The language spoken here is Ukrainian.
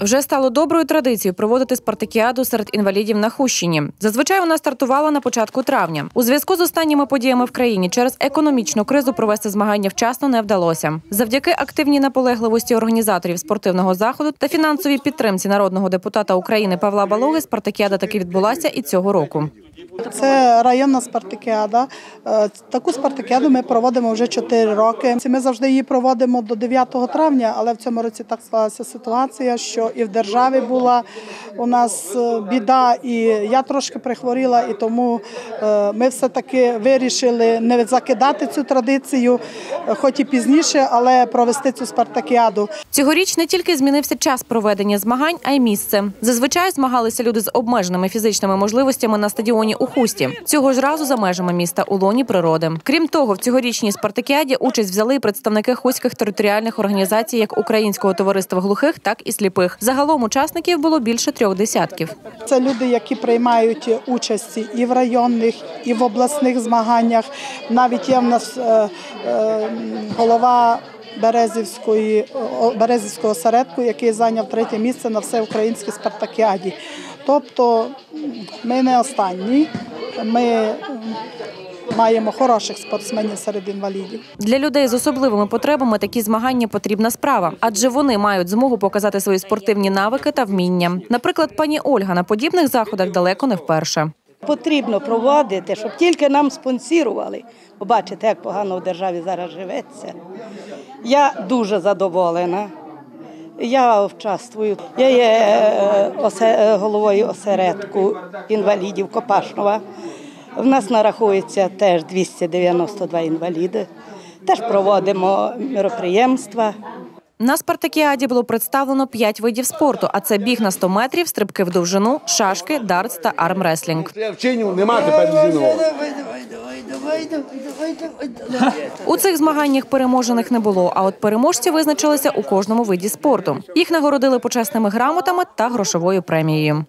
Вже стало доброю традицією проводити спартакіаду серед інвалідів на Хущині. Зазвичай вона стартувала на початку травня. У зв'язку з останніми подіями в країні через економічну кризу провести змагання вчасно не вдалося. Завдяки активній наполегливості організаторів спортивного заходу та фінансовій підтримці народного депутата України Павла Балоги спартакіада таки відбулася і цього року. Це районна спартакіада. Е, Таку спартакіаду ми проводимо вже 4 роки. Ми завжди її проводимо до 9 травня, але в цьому році так склалася ситуація, що і в державі була у нас е, біда, і я трошки прихворіла, і тому е, ми все-таки вирішили не закидати цю традицію, хоч і пізніше, але провести цю спартакіаду. Цьогоріч не тільки змінився час проведення змагань, а й місце. Зазвичай змагалися люди з обмеженими фізичними можливостями на стадіоні у Хусті. Цього ж разу за межами міста у лоні природи. Крім того, в цьогорічній спартакіаді участь взяли представники хуських територіальних організацій, як Українського товариства глухих, так і сліпих. Загалом учасників було більше трьох десятків. Це люди, які приймають участь і в районних, і в обласних змаганнях. Навіть є в нас е, е, голова Березівської Березівського осередку, який зайняв третє місце на всеукраїнській спартакіаді. Тобто ми не останні. Ми маємо хороших спортсменів серед інвалідів. Для людей з особливими потребами такі змагання потрібна справа, адже вони мають змогу показати свої спортивні навики та вміння. Наприклад, пані Ольга на подібних заходах далеко не вперше. Потрібно проводити, щоб тільки нам спонсірували. Побачите, як погано в державі зараз живеться. Я дуже задоволена. Я участвую. Я є е, осе- е, головою осередку інвалідів Копашнова. В нас нарахується теж 292 інваліди. Теж проводимо мероприємства. На спартакіаді було представлено п'ять видів спорту, а це біг на 100 метрів, стрибки в довжину, шашки, дартс та армреслінг. Я вчиню, нема тепер єдиного. У цих змаганнях переможених не було. А от переможці визначилися у кожному виді спорту. Їх нагородили почесними грамотами та грошовою премією.